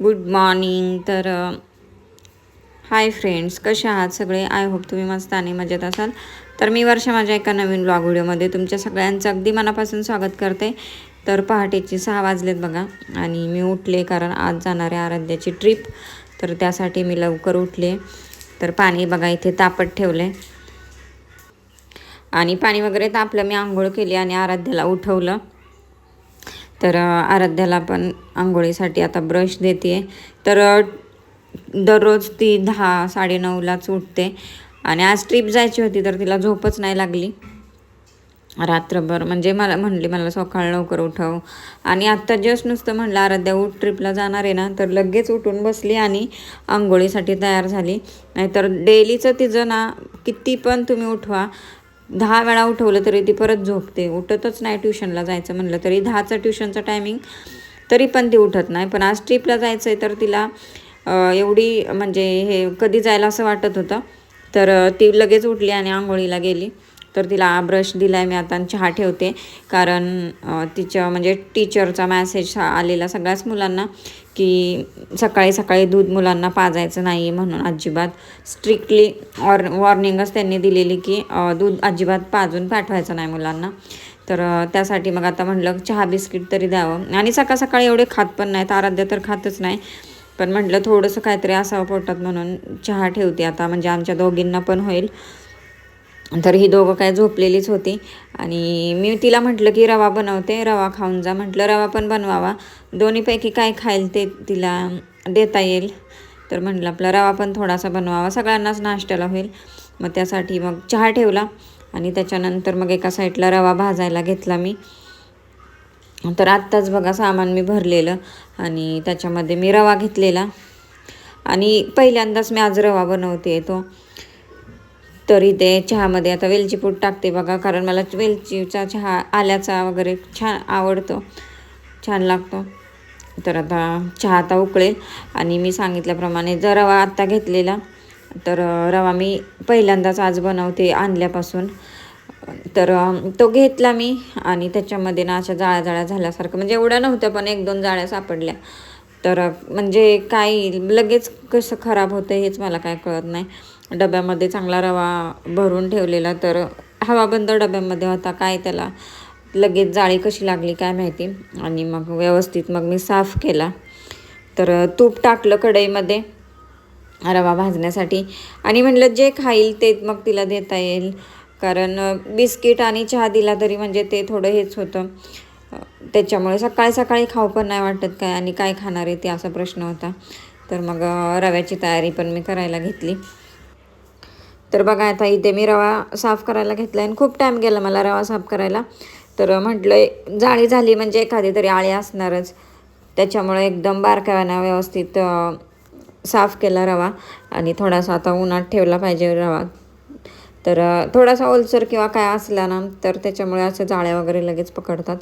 Good morning तर hi friends कसे आहात सगळे? आय होप तुम्ही मस्त आणि मजेत असाल. तर मी वर्षा माझ्या एका नवीन ब्लॉग व्हिडिओमध्ये तुमच्या सगळ्यांचं अगदी मनापासून स्वागत करते. तर पहाटेची सहा वाजलेत बघा आणि मी उठले कारण आज जाणार आहे आराध्याची ट्रिप तर त्यासाठी मी लवकर उठले. तर पाणी बघा इथे तापत ठेवले आणि पाणी वगैरे तापलं मी आंघोळ केली आणि आराध्याला उठवलं. तर आराध्याला पण आंघोळीसाठी आता ब्रश देते तर दररोज ती दहा साडेनऊलाच उठते. आणि आज ट्रिप जायची होती तर तिला झोपच नाही लागली. रात्रभर म्हणजे मला म्हणली मला सकाळ लवकर उठव. आणि आत्ता जस्ट नुसतं म्हणलं आराध्या उठ ट्रिपला जाणार आहे ना. तर लगेच उठून बसली आणि आंघोळीसाठी तयार झाली. नाहीतर डेलीचं तिचं ना किती पण तुम्ही उठवा दहा वेळा उठवलं तरी ती परत झोपते. उठतच नाही ट्युशनला जायचं म्हणलं तरी. दहाचं ट्युशनचं टायमिंग तरी पण ती उठत नाही. पण आज ट्रीपला जायचं आहे तर तिला एवढी म्हणजे हे कधी जायला असं वाटत होतं. तर ती लगेच उठली आणि आंघोळीला गेली. तर तिला ब्रश दिला आहे मी आता चहा ठेवते. कारण तिच्या म्हणजे टीचरचा मॅसेज आलेला सगळ्याच मुलांना की सकाळी सकाळी दूध मुलांना पाजायचं नाही म्हणून अजिबात. स्ट्रिक्टली वॉर वॉर्निंगच त्यांनी दिलेली की दूध अजिबात पाजून पाठवायचं नाही मुलांना. तर त्यासाठी मग आता म्हटलं चहा बिस्किट तरी द्यावं. आणि सकाळ सकाळी एवढे खात पण नाहीत. आराध्य तर खातच नाही. पण म्हटलं थोडंसं काहीतरी असावं पोटात म्हणून चहा ठेवते आता. म्हणजे आमच्या दोघींना पण होईल. तर ही दोघं काय झोपलेलीच होती. आणि मी तिला म्हटलं की रवा बनवते रवा खाऊन जा. म्हटलं रवा पण बनवावा. दोन्हीपैकी काय खाईल ते तिला देता येईल. तर म्हटलं आपला रवा पण थोडासा बनवावा. सगळ्यांनाच नाश्त्याला होईल. मग त्यासाठी मग चहा ठेवला आणि त्याच्यानंतर मग एका साईडला रवा भाजायला घेतला मी. तर आत्ताच बघा सामान मी भरलेलं आणि त्याच्यामध्ये मी रवा घेतलेला. आणि पहिल्यांदाच मी आज रवा बनवते तो. तरी ते चहामध्ये आता वेलची पूड टाकते बघा कारण मला वेलचीचा चहा आल्याचा वगैरे छान आवडतो छान लागतो. तर आता चहा आता उकळेल आणि मी सांगितल्याप्रमाणे जर रवा आत्ता घेतलेला तर रवा मी पहिल्यांदाच आज बनवते आणल्यापासून. तर तो घेतला मी आणि त्याच्यामध्ये ना अशा जाळ्या जाळ्या झाल्यासारखं म्हणजे एवढ्या नव्हत्या पण एक दोन जाळ्या सापडल्या. तर म्हणजे काही लगेच कसं खराब होतं हेच मला काय कळत नाही. डब्यामध्ये चांगला रवा भरून ठेवलेला तर हवाबंद डब्यामध्ये होता. काय त्याला? लगेच जाळी कशी लागली काय माहिती? आणि मग व्यवस्थित मग मी साफ केला. तर तूप टाकलं कढईमध्ये रवा भाजण्यासाठी. आणि म्हटलं जे खाईल ते मग तिला देता येईल. कारण बिस्किट आणि चहा दिला तरी म्हणजे ते थोडं हेच होतं. त्याच्यामुळे सकाळी सकाळी खाऊ पण नाही वाटत काय आणि काय खाणार आहे ते असा प्रश्न होता. तर मग रव्याची तयारी पण मी करायला घेतली. तर बघा आता इथे मी रवा साफ करायला घेतला आणि खूप टाईम गेला मला रवा साफ करायला. तर म्हटलं जाळी झाली म्हणजे एखादी तरी आळी असणारच. त्याच्यामुळे एकदम बारकाव्यानं व्यवस्थित साफ केला रवा आणि थोडासा आता उन्हात ठेवला पाहिजे रवा. तर थोडासा ओलसर किंवा काय असला ना तर त्याच्यामुळे असं जाळ्या वगैरे लगेच पकडतात.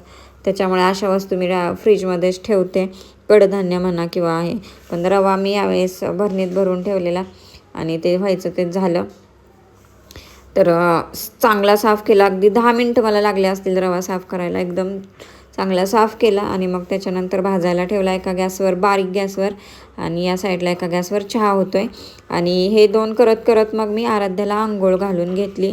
त्याच्यामुळे अशा वस्तू मी फ्रीजमध्येच ठेवते. कडधान्य म्हणा किंवा आहे. पण रवा मी यावेळेस भरणीत भरून ठेवलेला आणि ते व्हायचं ते झालं. तर चांगला साफ केला. अगदी दहा मिनटं मला लागले असतील रवा साफ करायला. एकदम चांगला साफ केला आणि मग त्याच्यानंतर भाजायला ठेवला एका गॅसवर बारीक गॅसवर आणि या साईडला एका गॅसवर चहा होतो आहे आणि हे दोन करत करत मग मी आराध्याला आंघोळ घालून घेतली.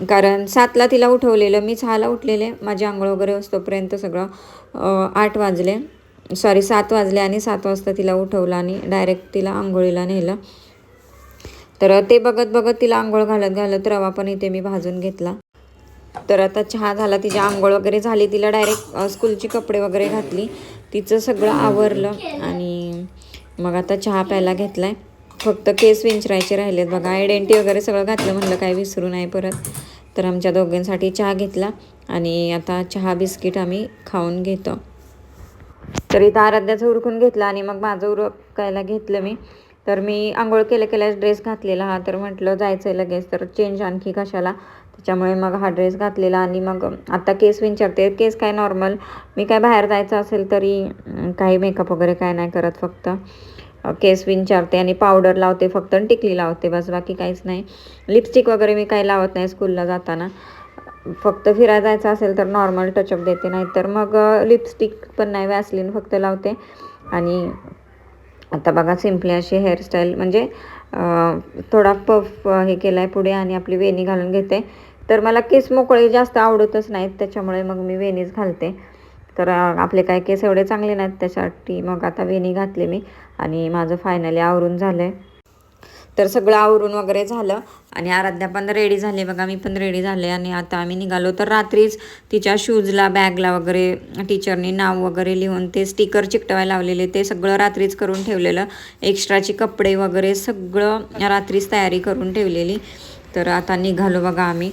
कारण सातला तिला उठवलेलं मी सहाला उठलेले. माझी आंघोळ वगैरे असतोपर्यंत सगळं आठ वाजले. सॉरी सात वाजले आणि सात वाजता तिला उठवलं आणि डायरेक्ट तिला आंघोळीला नेलं. तर ते बघत बघत तिला आंघोळ घालत घालत रवा पण इथे मी भाजून घेतला. तर आता चहा झाला तिची आंघोळ वगैरे झाली तिला डायरेक्ट स्कूलची कपडे वगैरे घातली. तिचं सगळं आवरलं आणि मग आता चहा प्यायला घेतलाय. फक्त केस विंचरायचे राहिलेत बघा. आयडेंटी वगैरे सगळं घातलं म्हणलं काय विसरू नाही परत. तर आमच्या दोघांसाठी चहा घेतला आणि आता चहा बिस्किट आम्ही खाऊन घेतो. तर इथं आराध्याचं उरकून घेतलं आणि मग माझं उरकायला घेतलं मी. तर मी आंघोळ केल्या केल्यास ड्रेस घातलेला हा. तर म्हटलं जायचं आहे लगेच तर चेंज आणखी कशाला. त्याच्यामुळे मग हा ड्रेस घातलेला आणि मग आता केस विंचारते. केस काय नॉर्मल मी काय बाहेर जायचं असेल तरी काही मेकअप वगैरे काय नाही करत फक्त. केस विंचारते आणि पावडर लावते फक्त आणि टिकली लावते. बस बाकी काहीच नाही. लिपस्टिक वगैरे मी काही लावत नाही स्कूलला जाताना. फक्त फिरायला जायचं असेल तर नॉर्मल टचअप देते. नाही तर मग लिपस्टिक पण नाही वॅसलीन फक्त लावते. आणि आता बघा सिम्पली अशी हेअरस्टाईल म्हणजे थोडा पफ हे केला आहे पुढे आणि आपली वेणी घालून घेते. तर मला केस मोकळे जास्त आवडतच नाहीत त्याच्यामुळे मग मी वेणीच घालते. तर आपले काय केस एवढे चांगले नाहीत त्यासाठी मग आता वेणी घातली मी आणि माझं फायनली आवरून झालं आहे तर सगळं आवरून वगैरे झालं. आणि आराध्या पण रेडी झाले. बघा मी पण रेडी झाले आणि आता आम्ही निघालो. तर रात्रीच तिच्या शूजला बॅगला वगैरे टीचरनी नाव वगैरे लिहून ते स्टिकर चिकटवायला लावलेले. ते सगळं रात्रीच करून ठेवलेलं. एक्स्ट्राचे कपडे वगैरे सगळं रात्रीच तयारी करून ठेवलेली. तर आता निघालो बघा आम्ही.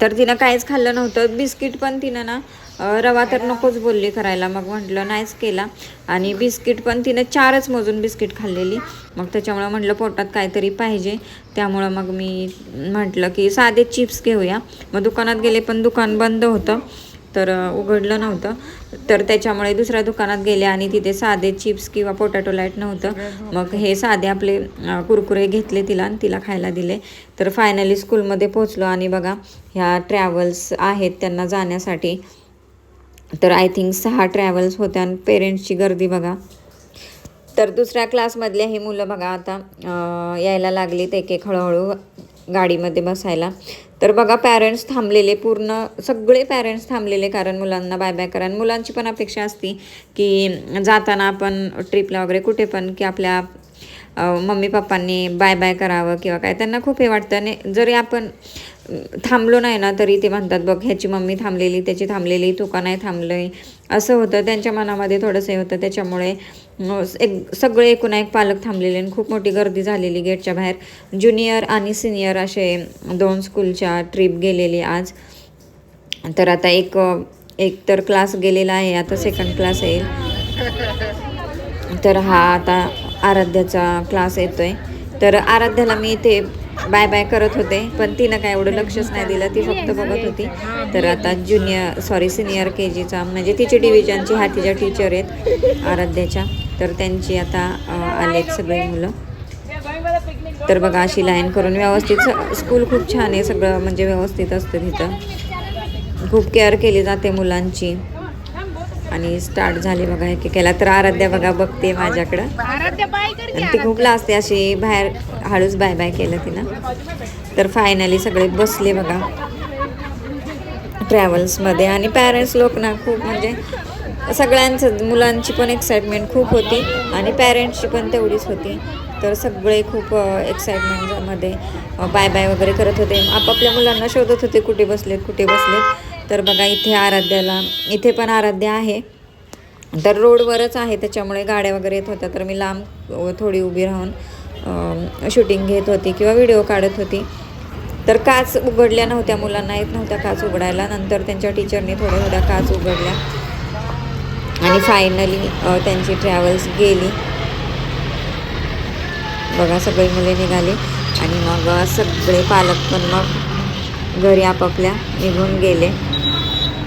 तर तिनं काहीच खाल्लं नव्हतं. बिस्किट पण तिनं ना रवा तर नकोच बोलली करायला. मग म्हटलं नाहीच केला. आणि बिस्किट पण तिनं चारच मोजून बिस्किट खाल्लेली. मग त्याच्यामुळं म्हटलं पोटात काहीतरी पाहिजे. त्यामुळं मग मी म्हटलं की साधे चिप्स घेऊया. मग दुकानात गेले पण दुकान बंद होतं. तर उघडलं नव्हतं. तर त्याच्यामुळे दुसऱ्या दुकानात गेले आणि तिथे साधे चिप्स किंवा पोटॅटो लाइट नव्हतं. मग हे साधे आपले कुरकुरे घेतले तिला आणि तिला खायला दिले. तर फायनली स्कूलमध्ये पोहोचलो. आणि बघा ह्या ट्रॅव्हल्स आहेत त्यांना जाण्यासाठी. तर आय थिंक सहा ट्रॅव्हल्स होत्या आणि पेरेंट्सची गर्दी बघा. तर दुसऱ्या क्लासमधले हे मुलं बघा आता यायला लागलीत एक एक हळूहळू गाडीमध्ये बसायला. तर बघा पॅरेंट्स थांबलेले पूर्ण सगळे पॅरेंट्स थांबलेले कारण मुलांना बाय बाय करा. मुलांची पण अपेक्षा असती की जाताना आपण ट्रिपला वगैरे कुठे पण की आपल्या मम्मी पप्पांनी बाय बाय करावं किंवा काय त्यांना खूप हे वाटतं. आणि जरी आपण थांबलो नाही ना तरी ते म्हणतात बघ ह्याची मम्मी थांबलेली त्याची थांबलेली तू का नाही थांबलंय? असं होतं. त्यांच्या मनामध्ये थोडंसं हे होतं. त्याच्यामुळे एक सगळे एकूण एक पालक थांबलेले आणि खूप मोठी गर्दी झालेली गेटच्या बाहेर. ज्युनियर आणि सिनियर असे दोन स्कूलच्या ट्रिप गेलेली आज. तर आता एक एक तर क्लास गेलेला आहे आता सेकंड क्लास येईल तर हा आता आराध्याचा क्लास येतोय. तर आराध्याला मी इथे बाय बाय करत होते पण तिनं काय एवढं लक्षच नाही दिलं ती फक्त बघत होती. तर आता ज्युनियर सॉरी सिनियर के जीचा म्हणजे तिची डिव्हिजनची ह्या तिच्या टीचर आहेत आराध्याच्या. तर त्यांची आता आलेत सगळी मुलं. तर बघा अशी लाईन करून व्यवस्थित स- स्कूल खूप छान आहे सगळं म्हणजे व्यवस्थित असतं तिथं. खूप केअर केली जाते मुलांची. आणि स्टार्ट झाली बघा एक केला तर आराध्या बघा बघते माझ्याकडं. आणि ती खूप लाजते अशी बाहेर हळूच बाय बाय केलं तिनं. तर फायनली सगळे बसले बघा ट्रॅव्हल्समध्ये आणि पॅरेंट्स लोक ना खूप म्हणजे सगळ्यांचं मुलांची पण एक्साइटमेंट खूप होती आणि पॅरेंट्सची पण तेवढीच होती. तर सगळे खूप एक्साइटमेंटमध्ये बाय बाय वगैरे करत होते. आपापल्या मुलांना शोधत होते कुठे बसलेत कुठे बसलेत. तर बघा इथे आराध्याला इथे पण आराध्या आहे. तर रोडवरच आहे त्याच्यामुळे गाड्या वगैरे येत होत्या. तर मी लांब थोडी उभी राहून शूटिंग घेत होती किंवा व्हिडिओ काढत होती. तर काच उघडल्या नव्हत्या मुलांना येत नव्हत्या काच उघडायला. नंतर त्यांच्या टीचरने थोड्या थोड्या काच उघडल्या. आणि फायनली त्यांची ट्रॅव्हल्स गेली. बघा सगळी मुले निघाली. आणि मग सगळे पालक पण मग घरी आपापल्या निघून गेले.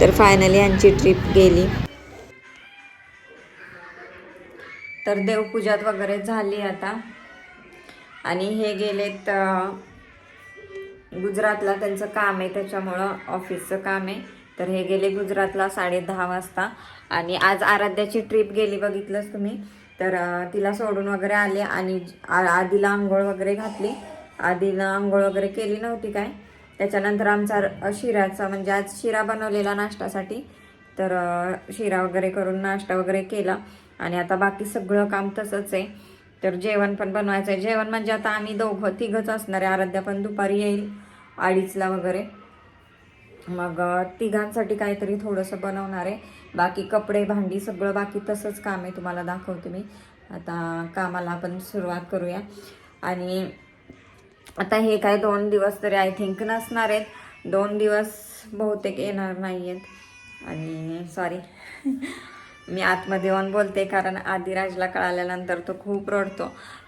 तर फायनली यांची ट्रिप गेली. तर देवपूजात वगैरे झाली आता. आणि हे गेलेत गुजरातला त्यांचं काम आहे त्याच्यामुळं ऑफिसचं काम आहे. तर हे गेले गुजरातला साडे दहा वाजता. आणि आज आराध्याची ट्रिप गेली बघितलंच तुम्ही. तर तिला सोडून वगैरे आले आणि आ- आधीला आंघोळ वगैरे घातली. आधीला आंघोळ वगैरे केली नव्हती काय? त्याच्यानंतर आमचा र- शिऱ्याचा म्हणजे आज शिरा बनवलेला नाश्त्यासाठी. तर शिरा वगैरे करून नाश्ता वगैरे केला. आणि आता बाकी सगळं काम तसंच आहे. तर जेवण पण बनवायचं आहे. जेवण म्हणजे आता आम्ही दोघं तिघंच असणार आहे. आराध्या पण दुपारी येईल अडीचला वगैरे. मग तिघांसाठी काहीतरी थोडंसं बनवणार आहे. बाकी कपडे भांडी सगळं बाकी तसंच काम आहे. तुम्हाला दाखवते मी. आता कामाला आपण सुरुवात करूया. आणि आता हे काय दोन दिवस तरी आय थिंक नसणार आहेत. दोन दिवस बहुतेक येणार नाही आहेत आणि सॉरी मी आतमध्ये येऊन बोलते कारण आदिराजला कळाल्यानंतर तो खूप रडतो.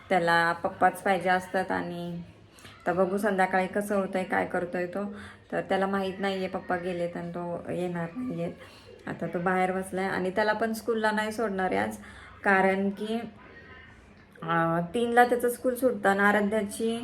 त्याला पप्पाच पाहिजे असतात आणि तर बघू संध्याकाळी कसं होतं आहे काय करतो आहे तो. तर त्याला माहीत नाही आहे पप्पा गेलेत आणि तो येणार नाही आहेत आता तो बाहेर बसला आहे आणि त्याला पण स्कूलला नाही सोडणार आहे आज. कारण की तीनला त्याचं स्कूल सुटतं आराध्याची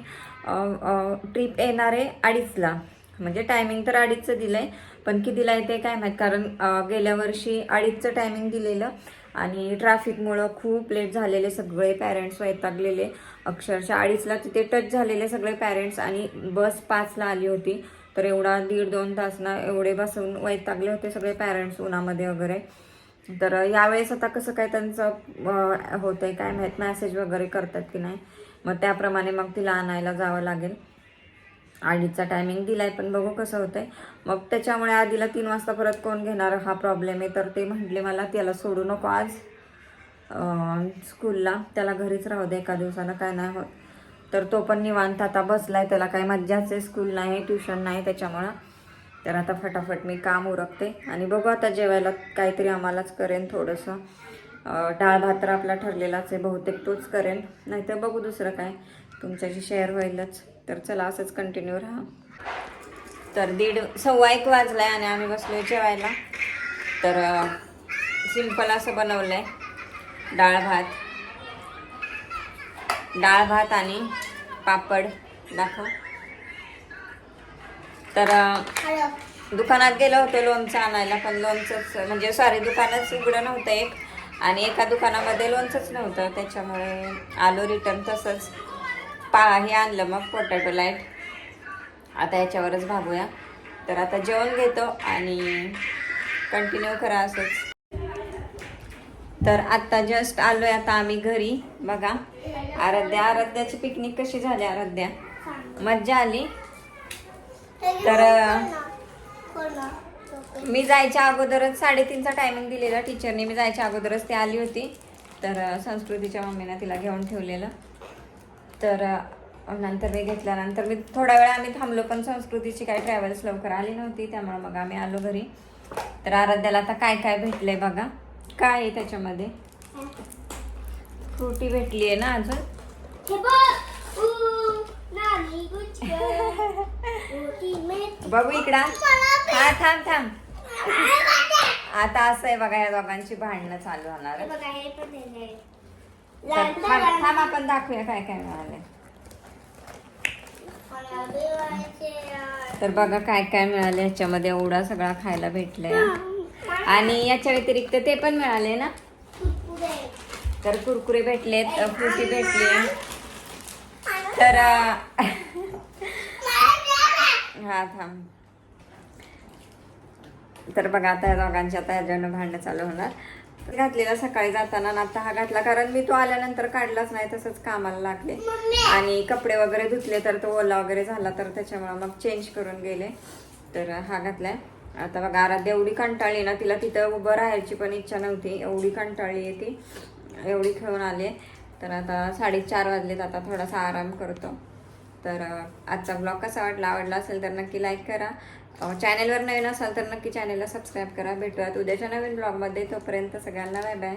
ट्रिप येणार आहे अडीचला. म्हणजे टायमिंग तर अडीचचं दिलं आहे पण कितीला येते काय माहीत? कारण गेल्या वर्षी अडीचचं टायमिंग दिलेलं आणि ट्रॅफिकमुळं खूप लेट झालेले सगळे पॅरेंट्स वैतागलेले. अक्षरशः अडीचला तिथे टच झालेले सगळे पॅरेंट्स आणि बस पाचला आली होती. तर एवढा दीड दोन तास ना एवढे बसून वैतागले होते सगळे पॅरेंट्स उन्हामध्ये वगैरे. तर यावेळेस आता कसं काय त्यांचं होतं आहे काय माहीत मॅसेज वगैरे करतात की नाही. मग त्याप्रमाणे मग तिला आणायला जावं लागेल. आधीचा टायमिंग दिलाय पण बघू कसं होतंय. मग त्याच्यामुळे आधीला तीन वाजता परत कोण घेणार हा प्रॉब्लेम आहे. तर ते म्हटले मला त्याला सोडू नको आज. स्कूलला त्याला घरीच राहू दे एका दिवसानं काय नाही होत. तर तो पण निवांत आता बसलाय त्याला काही मज्जाच आहे. स्कूल नाही ट्युशन नाही त्याच्यामुळं. तर आता फटाफट मी काम उरकते. आणि बघू आता जेवायला काहीतरी आम्हालाच करेन थोडंसं. डाळ भात तर आपला ठरलेलाच आहे बहुतेक तोच करेन. नाहीतर बघू दुसरं काय. तुमच्याशी शेअर होईलच. तर चला असंच कंटिन्यू राहा. तर दीड सव्वा एक वाजलाय आणि आम्ही बसलोय जेवायला. तर सिंपल असं बनवलंय. डाळ भात. डाळ भात आणि पापड. दाखव. तर दुकानात गेलो होतो लोणचं आणायला पण लोणचंच म्हणजे सॉरी दुकानच उघडं नव्हतं एक. आणि एका दुकानामध्ये लोणचंच नव्हतं त्याच्यामुळे आलो रिटर्न तसंच. पा हे आणलं मग पोटॅटो लाइट आता याच्यावरच भागूया. तर आता जेवण घेतो आणि कंटिन्यू करा असंच. तर आत्ता जस्ट आलोय आता आम्ही घरी बघा. आराध्या आराध्याची पिकनिक कशी झाली आराध्या? मज्जा आली? तर मी जायच्या अगोदरच साडेतीनचा टायमिंग दिलेला टीचरने मी जायच्या अगोदरच ती आली होती. तर संस्कृतीच्या मम्मीनं तिला घेऊन ठेवलेलं. तर नंतर मी घेतल्यानंतर मी थोडा वेळ आम्ही थांबलो पण संस्कृतीची काही ट्रॅव्हल्स लवकर आली नव्हती. त्यामुळे मग आम्ही आलो घरी. तर आराध्याला आता काय काय भेटलंय बघा. काय आहे त्याच्यामध्ये? फ्रुटी भेटली आहे ना अजून? बघू इकडा. हा थांब थांब. आता असं आहे बघा या दोघांची भांडणं चालू होणार थांब थांब आपण दाखवूया काय काय मिळालंय तर बघा काय काय मिळालं याच्यामध्ये एवढा सगळा खायला भेटलंय. आणि याच्या व्यतिरिक्त ते पण मिळाले ना? तर कुरकुरे भेटलेत फ्रुटी भेटली. तर हा थांब. तर बघा आता या दोघांची आता ह्याच्यानं भांडणं चालू होणार. घातलेला सकाळी जाताना आणि आता हा घातला कारण मी तो आल्यानंतर काढलाच नाही तसंच कामाला लागले. आणि कपडे वगैरे धुतले तर तो ओला वगैरे झाला तर त्याच्यामुळे मग चेंज करून गेले. तर हा घातलाय. आता बघा आराध्य एवढी कंटाळली ना तिला तिथं उभं राहायची पण इच्छा नव्हती. एवढी कंटाळली आहे ती एवढी खेळून आले. तर आता साडेचार वाजलेत आता थोडासा आराम करतो. तर आजचा ब्लॉग कसा वाटला आवडला असेल तर नक्की लाईक करा. चॅनेलवर नवीन असाल तर नक्की चॅनेलला सबस्क्राईब करा. भेटूयात उद्याच्या नवीन ब्लॉगमध्ये तोपर्यंत सगळ्यांना बाय बाय